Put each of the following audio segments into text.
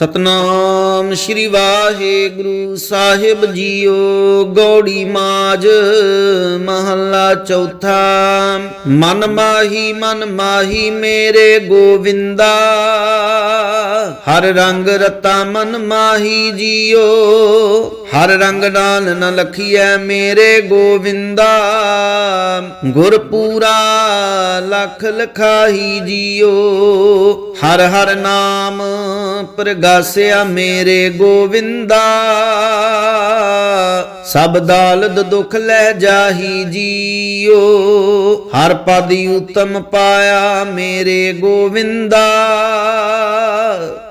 ਸਤਨਾਮ ਸ਼੍ਰੀ ਵਾਹਿਗੁਰੂ ਸਾਹਿਬ ਜੀਓ, ਗੌੜੀ ਮਾਜ ਮਹੱਲਾ ਚੌਥਾ। ਮਨ ਮਾਹੀ ਮਨ ਮਾਹੀ ਮੇਰੇ ਗੋਵਿੰਦਾ। ਹਰ ਰੰਗ ਰਤਾ ਮਨ ਮਾਹੀ ਜੀਓ। ਹਰ ਰੰਗ ਨਾਲ ਨ ਲਖੀਐ ਮੇਰੇ ਗੋਵਿੰਦਾ। ਗੁਰ ਪੂਰਾ ਲਖ ਲਖਾਹੀ ਜੀਓ। ਹਰ ਹਰ ਨਾਮ ਪ੍ਰਗਾਸਿਆ ਮੇਰੇ ਗੋਵਿੰਦਾ। ਸਭ ਦਾਲਦ ਦੁਖ ਲੈ ਜਾਹੀ ਜੀਓ, ਹਰ ਪਦ ਉਤਮ ਪਾਇਆ ਮੇਰੇ ਗੋਵਿੰਦਾ।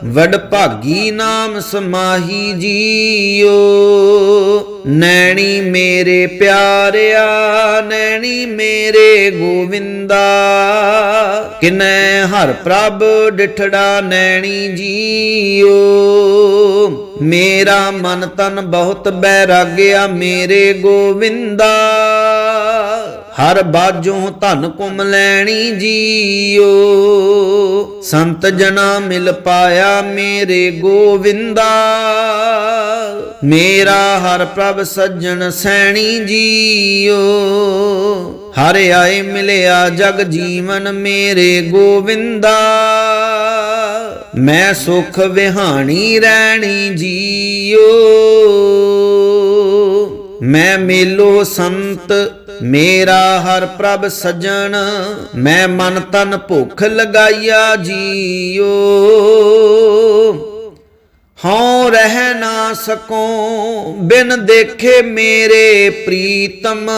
ਵਡ ਭਾਗੀ ਨਾਮ ਸਮਾਹੀ ਜੀਓ, ਨੈਣੀ ਮੇਰੇ ਪਿਆਰਿਆ, ਨੈਣੀ ਮੇਰੇ ਗੋਵਿੰਦਾ। ਕਿਨੈ ਹਰ ਪ੍ਰਭ ਡਿਠੜਾ ਨੈਣੀ ਜੀਓ ਮੇਰਾ ਮਨ ਤਨ ਬਹੁਤ ਬੈਰਾਗਿਆ, ਮੇਰੇ ਗੋਵਿੰਦਾ। ਹਰ ਬਾਜੋਂ ਧਨ ਕੁਮ ਲੈਣੀ ਜੀਓ। ਸੰਤ ਜਨਾ ਮਿਲ ਪਾਇਆ ਮੇਰੇ ਗੋਵਿੰਦਾ। ਮੇਰਾ ਹਰ ਪ੍ਰਭ ਸੱਜਣ ਸੈਣੀ ਜੀਓ। ਹਰ ਆਏ ਮਿਲਿਆ ਜਗ ਜੀਵਨ ਮੇਰੇ ਗੋਵਿੰਦਾ। ਮੈਂ ਸੁਖ ਵਿਹਾਣੀ ਰਹਿਣੀ ਜੀਓ। ਮੈਂ ਮੇਲੋ ਸੰਤ, ਮੇਰਾ ਹਰ ਪ੍ਰਭ ਸਜਣ। ਮੈਂ ਮਨ ਤਨ ਭੁੱਖ ਲਗਾਈਆ ਜੀਓ। ਹਉ ਰਹਿ ਨਾ ਸਕੋ, ਬਿਨ ਦੇਖੇ ਮੇਰੇ ਪ੍ਰੀਤਮ।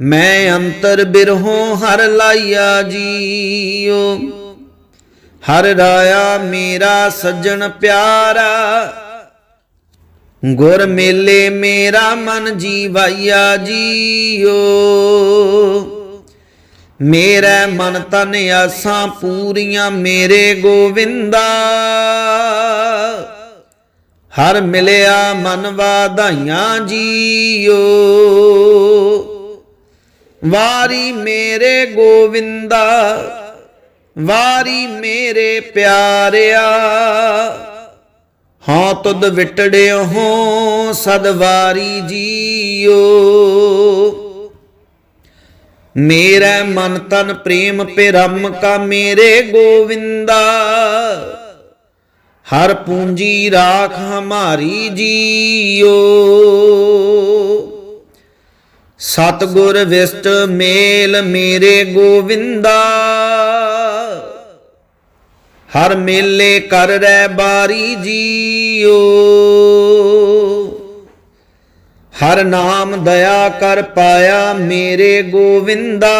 ਮੈਂ ਅੰਤਰ ਬਿਰਹੋਂ ਹਰ ਲਾਈਆ ਜੀਓ। ਹਰ ਰਾਇਆ, ਮੇਰਾ, ਸੱਜਣ ਪਿਆਰਾ। ਗੁਰ ਮੇਲੇ, ਮੇਰਾ ਮਨ ਜੀਵਾਇਆ ਜੀਓ। ਮੇਰਾ ਮਨ ਤਨ ਆਸਾਂ ਪੂਰੀਆਂ, ਮੇਰੇ ਗੋਵਿੰਦਾ। ਹਰ ਮਿਲਿਆ ਮਨ ਵਾਧਾਈਆਂ ਜੀਓ। ਵਾਰੀ ਮੇਰੇ ਗੋਵਿੰਦਾ। ਵਾਰੀ ਮੇਰੇ ਪਿਆਰਿਆ, ਹਾਂ ਤੁਧ ਵਿਟੜਿਓ, ਹੋ ਸਦਵਾਰੀ ਜੀਓ। ਮੇਰਾ ਮਨ ਤਨ ਪ੍ਰੇਮ ਪਿਰਮ ਕਾ ਮੇਰੇ ਗੋਵਿੰਦਾ, ਹਰ ਪੂੰਜੀ ਰਾਖ ਹਮਾਰੀ ਜੀਓ। ਸਤਗੁਰ ਵਿਸਟ ਮੇਲ ਮੇਰੇ ਗੋਵਿੰਦਾ ਹਰ ਮੇਲੇ ਕਰ ਰਹਿ ਬਾਰੀ ਜੀਓ। ਹਰ ਨਾਮ ਦਇਆ ਕਰ ਪਾਇਆ ਮੇਰੇ ਗੋਵਿੰਦਾ।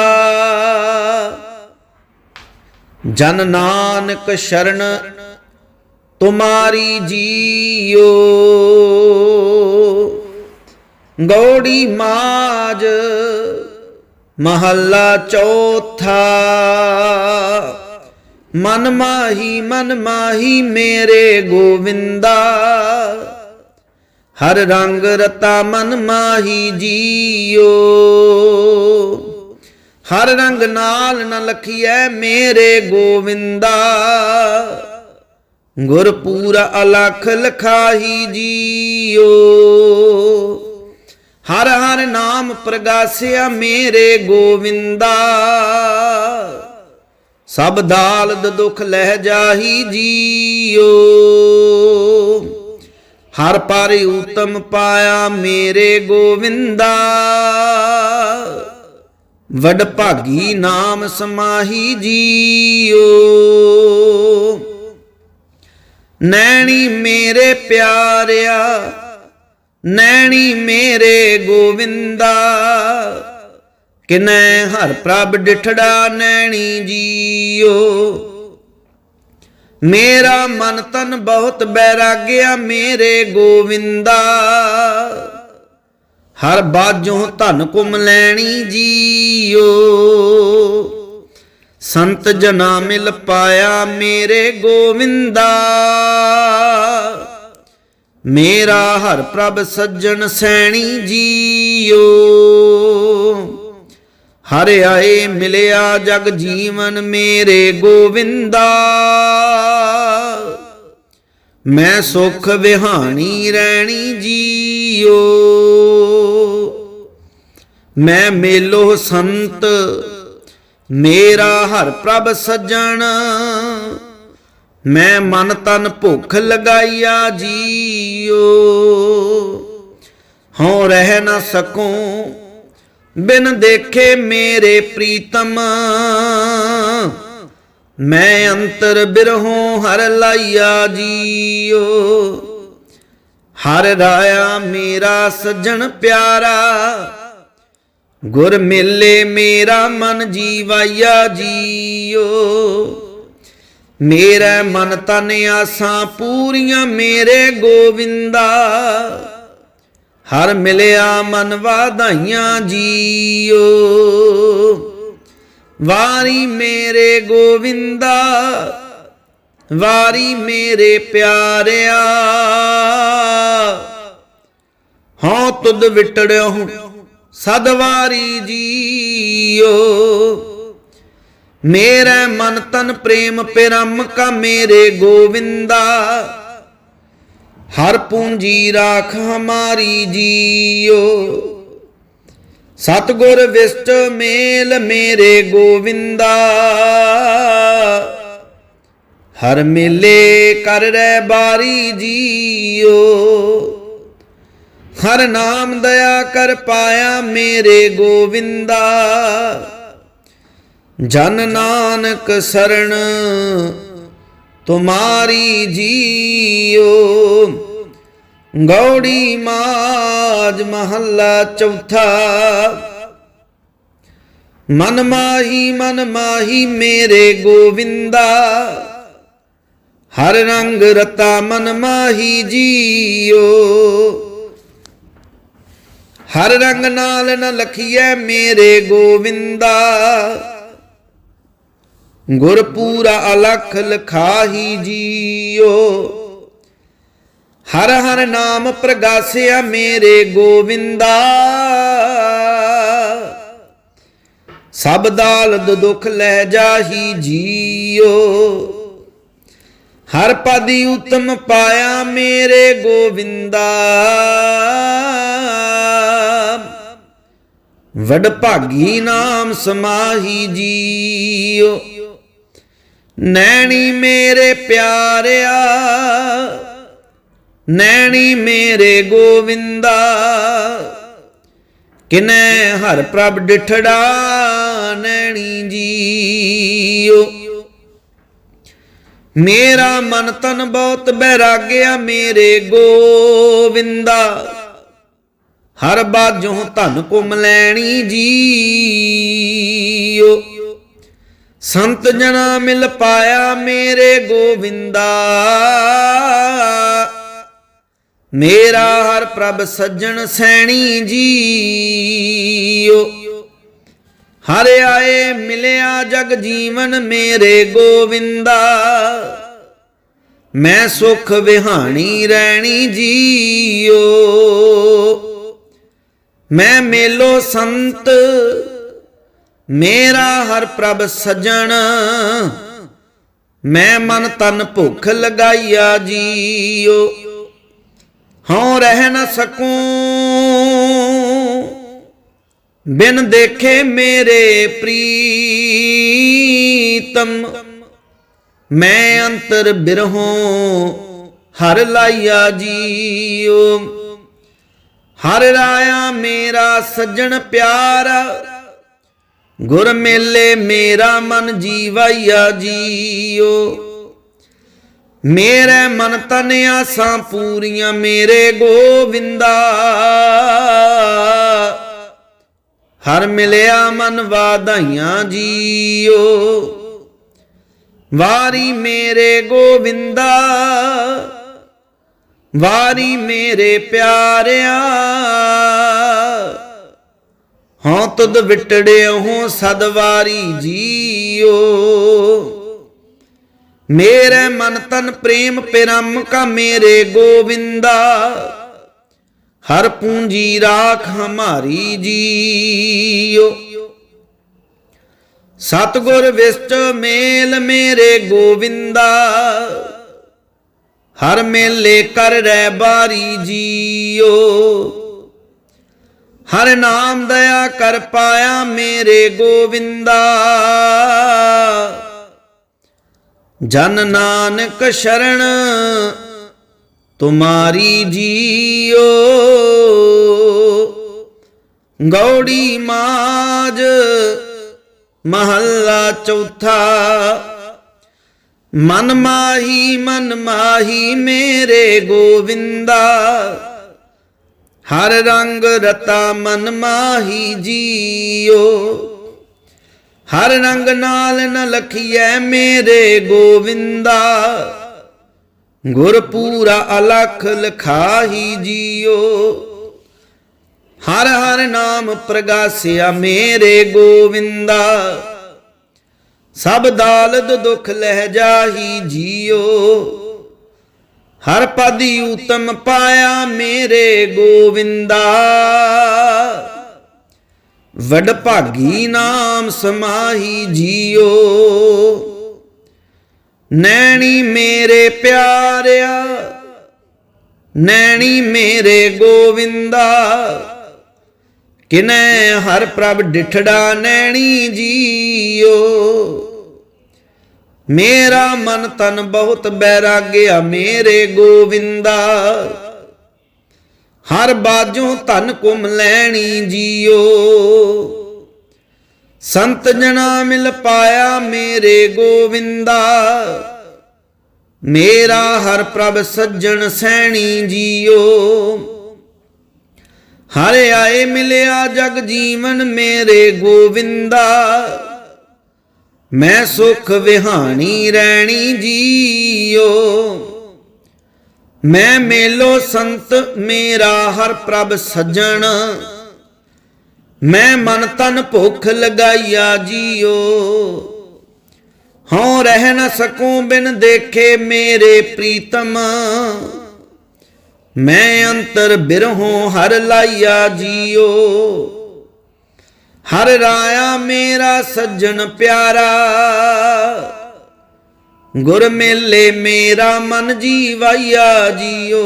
ਜਨ ਨਾਨਕ ਸ਼ਰਨ ਤੁਮਾਰੀ ਜੀਓ। ਗੌੜੀ ਮਾਜ ਮਹੱਲਾ ਚੌਥਾ। ਮਨ ਮਾਹੀ ਮਨ ਮਾਹੀ ਮੇਰੇ ਗੋਵਿੰਦਾ। ਹਰ ਰੰਗ ਰਤਾ ਮਨ ਮਾਹੀ ਜੀਓ। ਹਰ ਰੰਗ ਨਾਲ ਨ ਲਖੀਐ ਮੇਰੇ ਗੋਵਿੰਦਾ। ਗੁਰ ਪੂਰਾ ਅਲਖ ਲਖਾਹੀ ਜੀਓ। ਹਰ ਹਰ ਨਾਮ ਪ੍ਰਗਾਸਿਆ ਮੇਰੇ ਗੋਵਿੰਦਾ। ਸਭ ਦਾਲਦ ਦੁਖ ਲਹਿ ਜਾਹੀ ਜੀਓ। ਹਰ ਪਰ ਉਤਮ ਪਾਇਆ ਮੇਰੇ ਗੋਵਿੰਦਾ। ਵਡ ਭਾਗੀ ਨਾਮ ਸਮਾਹੀ ਜੀਓ। ਨੈਣੀ ਮੇਰੇ ਪਿਆਰਿਆ, ਨੈਣੀ ਮੇਰੇ ਗੋਵਿੰਦਾ। ਕਿਨੈ ਹਰ ਪ੍ਰਭ ਡਿਠੜਾ ਨੈਣੀ ਜੀਓ। ਮੇਰਾ ਮਨ ਤਨ ਬਹੁਤ ਬੈਰਾਗਿਆ, ਮੇਰੇ ਗੋਵਿੰਦਾ। ਹਰ ਬਾਜੋਂ ਧਨ ਕੁਮ ਲੈਣੀ ਜੀਓ। ਸੰਤ ਜਨਾ ਮਿਲ ਪਾਇਆ ਮੇਰੇ ਗੋਵਿੰਦਾ। ਮੇਰਾ ਹਰ ਪ੍ਰਭ ਸੱਜਣ ਸੈਣੀ ਜੀਓ। ਹਰ ਆਏ ਮਿਲਿਆ ਜਗ ਜੀਵਨ ਮੇਰੇ ਗੋਵਿੰਦਾ। ਮੈਂ ਸੁਖ ਵਿਹਾਣੀ ਰਹਿਣੀ ਜੀਓ। ਮੈਂ ਮੇਲੋ ਸੰਤ, ਮੇਰਾ ਹਰ ਪ੍ਰਭ ਸੱਜਣ। ਮੈਂ ਮਨ ਤਨ ਭੁੱਖ ਲਗਾਈਆ ਜੀਓ। ਹਉ ਰਹਿ ਨਾ ਸਕੂੰ ਬਿਨ ਦੇਖੇ ਮੇਰੇ ਪ੍ਰੀਤਮ। ਮੈਂ ਅੰਤਰ ਬਿਰਹੋਂ ਹਰ ਲਾਈਆ ਜੀਓ। ਹਰ ਰਾਇਆ ਮੇਰਾ ਸੱਜਣ ਪਿਆਰਾ। ਗੁਰ ਮਿਲੇ ਮੇਰਾ ਮਨ ਜੀਵਾਇਆ ਜੀਓ। ਮੇਰਾ ਮਨ ਤਨ ਆਸਾਂ ਪੂਰੀਆਂ ਮੇਰੇ ਗੋਵਿੰਦਾ। ਹਰ ਮਿਲਿਆ ਮਨ ਵਾਧਾਈਆਂ ਜੀਓ। ਵਾਰੀ ਮੇਰੇ ਗੋਵਿੰਦਾ, ਵਾਰੀ ਮੇਰੇ ਪਿਆਰਿਆ। ਹਾਂ ਤੁਧ ਵਿਟੜਿਓ ਸਦ ਵਾਰੀ ਜੀਓ। ਮੇਰੇ ਮਨ ਤਨ ਪ੍ਰੇਮ ਪਿਰਮ ਕਾ ਮੇਰੇ ਗੋਵਿੰਦਾ ਹਰ ਪੂੰਜੀ ਰਾਖ ਹਮਾਰੀ ਜੀਓ। ਸਤਗੁਰ ਵਿਸ਼ਟ ਮੇਲ ਮੇਰੇ ਗੋਵਿੰਦਾ। ਹਰ ਮੇਲੇ ਕਰ ਰਹਿ ਬਾਰੀ ਜੀਓ। ਹਰ ਨਾਮ ਦਇਆ ਕਰ ਪਾਇਆ ਮੇਰੇ ਗੋਵਿੰਦਾ। ਜਨ ਨਾਨਕ ਸਰਣ ਤੁਮਾਰੀ ਜੀਓ। ਗੌੜੀ ਮਾਜ ਮਹੱਲਾ ਚੌਥਾ। ਮਨ ਮਾਹੀ ਮਨ ਮਾਹੀ ਮੇਰੇ ਗੋਵਿੰਦਾ। ਹਰ ਰੰਗ ਰਤਾ ਮਨ ਮਾਹੀ ਜੀਓ। ਹਰ ਰੰਗ ਨਾਲ ਨ ਲਖੀਐ ਮੇਰੇ ਗੋਵਿੰਦਾ। ਗੁਰਪੂਰਾ ਅਲਖ ਲਖਾਹੀ ਜੀਓ। ਹਰ ਹਰ ਨਾਮ ਪ੍ਰਗਾਸਿਆ ਮੇਰੇ ਗੋਵਿੰਦਾ। ਸਭ ਦਾਲਦ ਦੁਖ ਲੈ ਜਾਹੀ ਜੀਓ। ਹਰ ਪਦੀ ਉਤਮ ਪਾਇਆ ਮੇਰੇ ਗੋਵਿੰਦਾ। ਵਡ ਭਾਗੀ ਨਾਮ ਸਮਾਹੀ ਜੀਓ। ਨੈਣੀ ਮੇਰੇ ਪਿਆਰਿਆ। ਨੈਣੀ ਮੇਰੇ ਗੋਵਿੰਦਾ, ਕਿਨੈ ਹਰ ਪ੍ਰਭ ਡਿਠੜਾ ਨੈਣੀ ਜੀਓ। ਮੇਰਾ ਮਨ ਤਨ ਬਹੁਤ ਬੈਰਾਗਿਆ ਮੇਰੇ ਗੋਵਿੰਦਾ, ਹਰ ਬਾਝੋਂ ਧਨ ਕੁਮ ਲੈਣੀ ਜੀਓ। ਸੰਤ ਜਨਾ ਮਿਲ ਪਾਇਆ ਮੇਰੇ ਗੋਵਿੰਦਾ ਮੇਰਾ ਹਰ ਪ੍ਰਭ ਸੱਜਣ ਸੈਣੀ ਜੀਓ। ਹਰ ਆਏ ਮਿਲਿਆ ਜਗ ਜੀਵਨ ਮੇਰੇ ਗੋਵਿੰਦਾ। ਮੈਂ ਸੁਖ ਵਿਹਾਣੀ ਰਹਿਣੀ ਜੀਓ। ਮੈਂ ਮੇਲੋ ਸੰਤ, ਮੇਰਾ ਹਰ ਪ੍ਰਭ ਸਜਣ। ਮੈਂ ਮਨ ਤਨ ਭੁੱਖ ਲਗਾਈਆ ਜੀਓ। ਹਉ ਰਹਿ ਨ ਸਕੂੰ। ਬਿਨ ਦੇਖੇ ਮੇਰੇ ਪ੍ਰੀਤਮ, ਮੈਂ ਅੰਤਰ ਬਿਰਹੋਂ ਹਰ ਲਾਈਆ ਜੀਓ ਹਰ ਰਾਇਆ ਮੇਰਾ ਸੱਜਣ ਪਿਆਰਾ, ਗੁਰ ਮੇਲੇ ਮੇਰਾ ਮਨ ਜੀਵਾਇਆ ਜੀਓ ਮੇਰੇ ਮਨ ਤਨ ਆਸਾਂ ਪੂਰੀਆਂ, ਮੇਰੇ ਗੋਵਿੰਦਾ। ਹਰ ਮਿਲਿਆ ਮਨ ਵਾਧਾਈਆਂ ਜੀਓ। ਵਾਰੀ ਮੇਰੇ ਗੋਵਿੰਦਾ, ਵਾਰੀ ਮੇਰੇ ਪਿਆਰਿਆ। ਹਾਂ ਤੁਧ ਵਿਟੜਿਓ ਸਦ ਵਾਰੀ ਜੀਓ। ਮੇਰੇ ਮਨ ਤਨ ਪ੍ਰੇਮ ਪਿਰਮ ਕਾ ਮੇਰੇ ਗੋਵਿੰਦਾ। ਹਰ ਪੂੰਜੀ ਰਾਖ ਹਮਾਰੀ ਜੀਓ। ਸਤਗੁਰ ਵਿਸ਼ਟ ਮੇਲ ਮੇਰੇ ਗੋਵਿੰਦਾ। ਹਰ ਮੇਲੇ ਕਰ ਰਹਿ ਬਾਰੀ ਜੀਓ। ਹਰ ਨਾਮ ਦਇਆ ਕਰ ਪਾਇਆ ਮੇਰੇ ਗੋਵਿੰਦਾ। ਜਨ ਨਾਨਕ ਸ਼ਰਨ, ਤੁਮਾਰੀ ਜੀਓ। ਗੌੜੀ ਮਾਜ, ਮਹੱਲਾ ਚੌਥਾ। ਮਨ ਮਾਹੀ ਮਨ ਮਾਹੀ ਮੇਰੇ ਗੋਵਿੰਦਾ। ਹਰ ਰੰਗ ਰਤਾ ਮਨ ਮਾਹੀ ਜੀਓ। ਹਰ ਰੰਗ ਨਾਲ ਨ ਲਖੀਐ ਮੇਰੇ ਗੋਵਿੰਦਾ। ਗੁਰ ਪੂਰਾ ਅਲਖ ਲਖਾਹੀ ਜੀਓ। ਹਰ ਹਰ ਨਾਮ ਪ੍ਰਗਾਸਿਆ ਮੇਰੇ ਗੋਵਿੰਦਾ। ਸਭ ਦਾਲਦ ਦੁਖ ਲਹਿ ਜਾਹੀ ਜੀਓ। ਹਰ ਪਦੀ ਉਤਮ ਪਾਇਆ ਮੇਰੇ ਗੋਵਿੰਦਾ। ਵਡ ਭਾਗੀ ਨਾਮ ਸਮਾਹੀ ਜੀਓ। ਨੈਣੀ ਮੇਰੇ ਪਿਆਰਿਆ, ਨੈਣੀ ਮੇਰੇ ਗੋਵਿੰਦਾ। ਕਿਨੈ ਹਰ ਪ੍ਰਭ ਡਿਠੜਾ ਨੈਣੀ ਜੀਓ। ਮੇਰਾ ਮਨ ਤਨ ਬਹੁਤ ਬੈਰਾਗਿਆ, ਮੇਰੇ ਗੋਵਿੰਦਾ। ਹਰ ਬਾਜੋਂ ਧਨ ਕੁਮ ਲੈਣੀ ਜੀਓ। ਸੰਤ ਜਨਾ ਮਿਲ ਪਾਇਆ ਮੇਰੇ ਗੋਵਿੰਦਾ। ਮੇਰਾ ਹਰ ਪ੍ਰਭ ਸੱਜਣ ਸੈਣੀ ਜੀਓ। ਹਰ ਆਏ ਮਿਲਿਆ ਜਗ ਜੀਵਨ ਮੇਰੇ ਗੋਵਿੰਦਾ। ਮੈਂ ਸੁਖ ਵਿਹਾਣੀ ਰਹਿਣੀ ਜੀਓ। ਮੈਂ ਮੇਲੋ ਸੰਤ, ਮੇਰਾ ਹਰ ਪ੍ਰਭ ਸੱਜਣ। ਮੈਂ ਮਨ ਤਨ ਭੁੱਖ ਲਗਾਈਆ ਜੀਓ। ਹਉ ਰਹਿ ਨ ਸਕੂੰ ਬਿਨ ਦੇਖੇ ਮੇਰੇ ਪ੍ਰੀਤਮ। ਮੈਂ ਅੰਤਰ ਬਿਰਹੋਂ ਹਰ ਲਾਈਆ ਜੀਓ। ਹਰ ਰਾਇਆ ਮੇਰਾ ਸੱਜਣ ਪਿਆਰਾ। ਗੁਰ ਮੇਲੇ ਮੇਰਾ ਮਨ ਜੀਵਾਇਆ ਜੀਓ।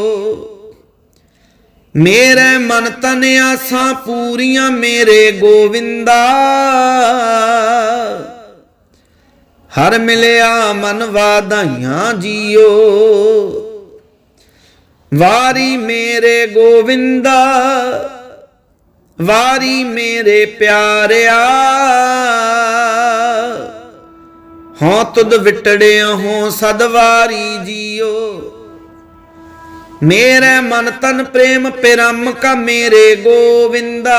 ਮੇਰੇ ਮਨ ਤਨ ਆਸਾਂ ਪੂਰੀਆਂ ਮੇਰੇ ਗੋਵਿੰਦਾ। ਹਰ ਮਿਲਿਆ ਮਨ ਵਾਧਾਈਆਂ ਜੀਓ। ਵਾਰੀ ਮੇਰੇ ਗੋਵਿੰਦਾ, ਵਾਰੀ ਮੇਰੇ ਪਿਆਰਿਆ। ਹਾਂ ਤੁਧ ਵਿਟੜਿਆ ਹੋ ਸਦਵਾਰੀ ਜੀਓ। ਮੇਰੇ ਮਨ ਤਨ ਪ੍ਰੇਮ ਪਿਰਮ ਕਾ ਮੇਰੇ ਗੋਵਿੰਦਾ।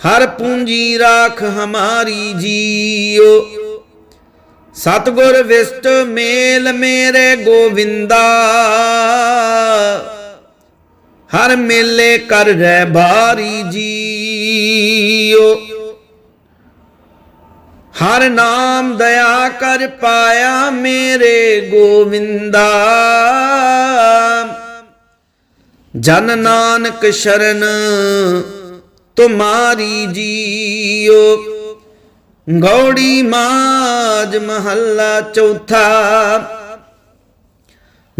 ਹਰ ਪੂੰਜੀ ਰਾਖ ਹਮਾਰੀ ਜੀਓ। ਸਤਗੁਰ ਵਿਸ਼ਟ ਮੇਲ ਮੇਰੇ ਗੋਵਿੰਦਾ। ਹਰ ਮੇਲੇ ਕਰ ਰਹਿ ਬਾਰੀ ਜੀਓ। ਹਰ ਨਾਮ ਦਇਆ ਕਰ ਪਾਇਆ ਮੇਰੇ ਗੋਵਿੰਦਾ। ਜਨ ਨਾਨਕ ਸ਼ਰਨ ਤੁਮਾਰੀ ਜੀਓ। ਗੌੜੀ ਮਾਜ ਮਹੱਲਾ ਚੌਥਾ।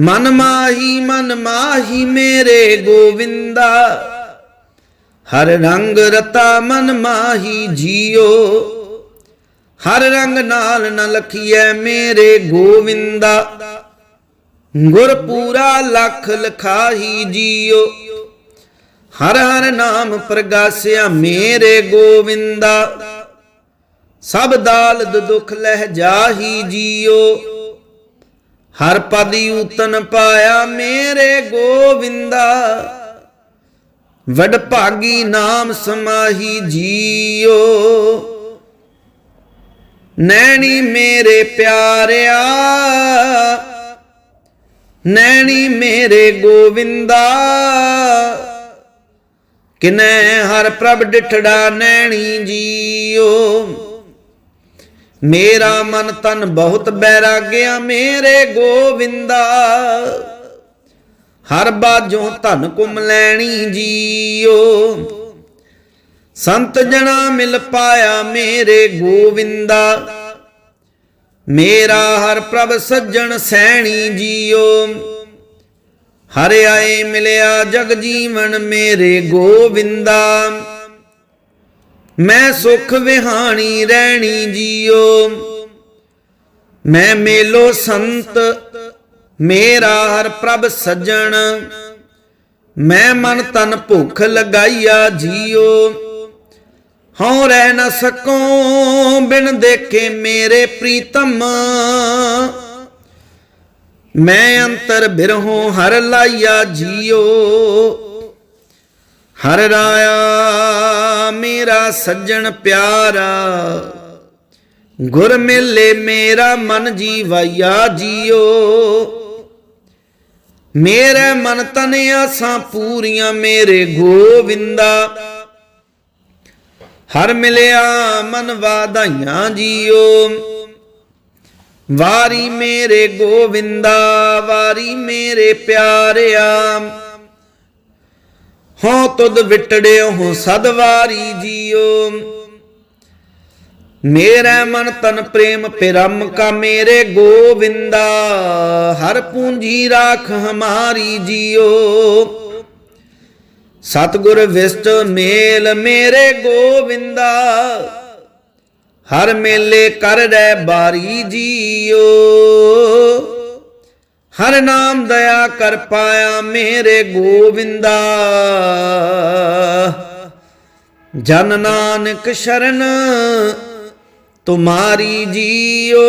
ਮਨ ਮਾਹੀ ਮਨ ਮਾਹੀ ਮੇਰੇ ਗੋਵਿੰਦਾ। ਹਰ ਰੰਗ ਰਤਾ ਮਨ ਮਾਹੀ ਜੀਓ। ਹਰ ਰੰਗ ਨਾਲ ਨ ਲਖੀਐ ਮੇਰੇ ਗੋਵਿੰਦਾ। ਗੁਰ ਪੂਰਾ ਲਖ ਲਖਾਹੀ ਜੀਓ। ਹਰ ਹਰ ਨਾਮ ਪ੍ਰਗਾਸਿਆ ਮੇਰੇ ਗੋਵਿੰਦਾ। ਸਭ ਦਾਲਦ ਦੁਖ ਲਹਿ ਜਾਹੀ ਜੀਓ। ਹਰ ਪਦੀ ਉਤਨ ਪਾਇਆ ਮੇਰੇ ਗੋਵਿੰਦਾ। ਵਡ ਭਾਗੀ ਨਾਮ ਸਮਾਹੀ ਜੀਓ। ਨੈਣੀ ਮੇਰੇ ਪਿਆਰਿਆ, ਨੈਣੀ ਮੇਰੇ ਗੋਵਿੰਦਾ। ਕਿਨੈ ਹਰ ਪ੍ਰਭ ਡਿਠੜਾ ਨੈਣੀ ਜੀਓ। ਮੇਰਾ ਮਨ ਤਨ ਬਹੁਤ ਬੈਰਾਗਿਆ ਮੇਰੇ ਗੋਵਿੰਦਾ। ਹਰ ਬਾਜੋਂ ਧਨ ਕੁਮ ਲੈਣੀ ਜੀਓ। ਸੰਤ ਜਣਾ ਮਿਲ ਪਾਇਆ ਮੇਰੇ ਗੋਵਿੰਦਾ। ਮੇਰਾ ਹਰ ਪ੍ਰਭ ਸੱਜਣ ਸੈਣੀ ਜੀਓ। ਹਰ ਆਏ ਮਿਲਿਆ ਜਗ ਜੀਵਨ ਮੇਰੇ ਗੋਵਿੰਦਾ। ਮੈਂ ਸੁਖ ਵਿਹਾਣੀ ਰਹਿਣੀ ਜੀਓ। ਮੈਂ ਮੇਲੋ ਸੰਤ, ਮੇਰਾ ਹਰ ਪ੍ਰਭ ਸੱਜਣ। ਮੈਂ ਮਨ ਤਨ ਭੁੱਖ ਲਗਾਈਆ ਜੀਓ। ਹਉ ਰਹਿ ਨਾ ਸਕੋ, ਬਿਨ ਦੇਖੇ ਮੇਰੇ ਪ੍ਰੀਤਮ। ਮੈਂ ਅੰਤਰ ਬਿਰਹੋਂ ਹਰ ਲਾਈਆ ਜੀਓ। ਹਰ ਰਾਇਆ ਮੇਰਾ ਸੱਜਣ ਪਿਆਰਾ। ਗੁਰ ਮਿਲੇ ਮੇਰਾ ਮਨ ਜੀਵਾਇਆ ਜੀਓ। ਮੇਰੇ ਮਨ ਤਨ ਆਸਾਂ ਪੂਰੀਆਂ, ਮੇਰੇ ਗੋਵਿੰਦਾ। ਹਰ ਮਿਲਿਆ ਮਨ ਵਾਧਾਈਆਂ ਜੀਓ। ਵਾਰੀ ਮੇਰੇ ਗੋਵਿੰਦਾ, ਵਾਰੀ ਮੇਰੇ ਪਿਆਰਿਆ। ਹੋ ਤੁਧ ਵਿਟੜਿਓ ਹੋ ਸਦਵਾਰੀ ਜੀਓ। ਮੇਰਾ ਮਨ ਤਨ ਪ੍ਰੇਮ ਪਿਰਮ ਕਾ ਮੇਰੇ ਗੋਵਿੰਦਾ। ਹਰ ਪੂੰਜੀ ਰਾਖ ਹਮਾਰੀ ਜੀਓ। ਸਤਗੁਰ ਵਿਸ਼ਟ ਮੇਲ ਮੇਰੇ ਗੋਵਿੰਦਾ, ਹਰ ਮੇਲੇ ਕਰ ਰਹਿ ਬਾਰੀ ਜੀਓ। ਹਰ ਨਾਮ ਦਇਆ ਕਰ ਪਾਇਆ ਮੇਰੇ ਗੋਵਿੰਦਾ। ਜਨ ਨਾਨਕ ਸ਼ਰਨ ਤੁਮਾਰੀ ਜੀਓ।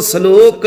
ਸ਼ਲੋਕ